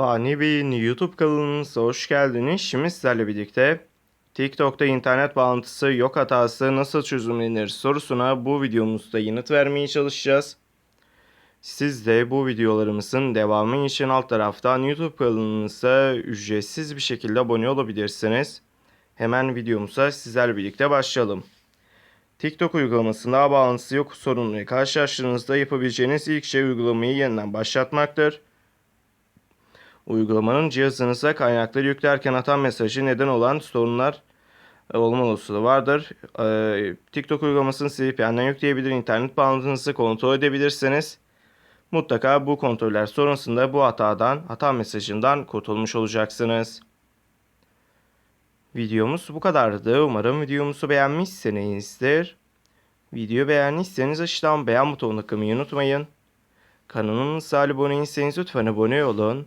Fani Bey'in YouTube kanalımıza hoş geldiniz. Şimdi sizlerle birlikte TikTok'ta internet bağlantısı yok hatası nasıl çözümlenir sorusuna bu videomuzda yanıt vermeye çalışacağız. Siz de bu videolarımızın devamı için alt taraftan YouTube kanalımıza ücretsiz bir şekilde abone olabilirsiniz. Hemen videomuza sizlerle birlikte başlayalım. TikTok uygulamasında ağ bağlantısı yok sorunuyla karşılaştığınızda yapabileceğiniz ilk şey uygulamayı yeniden başlatmaktır. Uygulamanın cihazınıza kaynakları yüklerken atan mesajı neden olan sorunlar e, olma olasılığı vardır. Ee, TikTok uygulamasını silip yeniden yükleyebilir, internet bağlantınızı kontrol edebilirsiniz. Mutlaka bu kontroller sonrasında bu hatadan, hata mesajından kurtulmuş olacaksınız. Videomuz bu kadardı. Umarım videomuzu beğenmişsinizdir. Video beğendiyseniz aşağıdan beğen butonuna tıklamayı unutmayın. Kanalımıza abone değilseniz lütfen abone olun.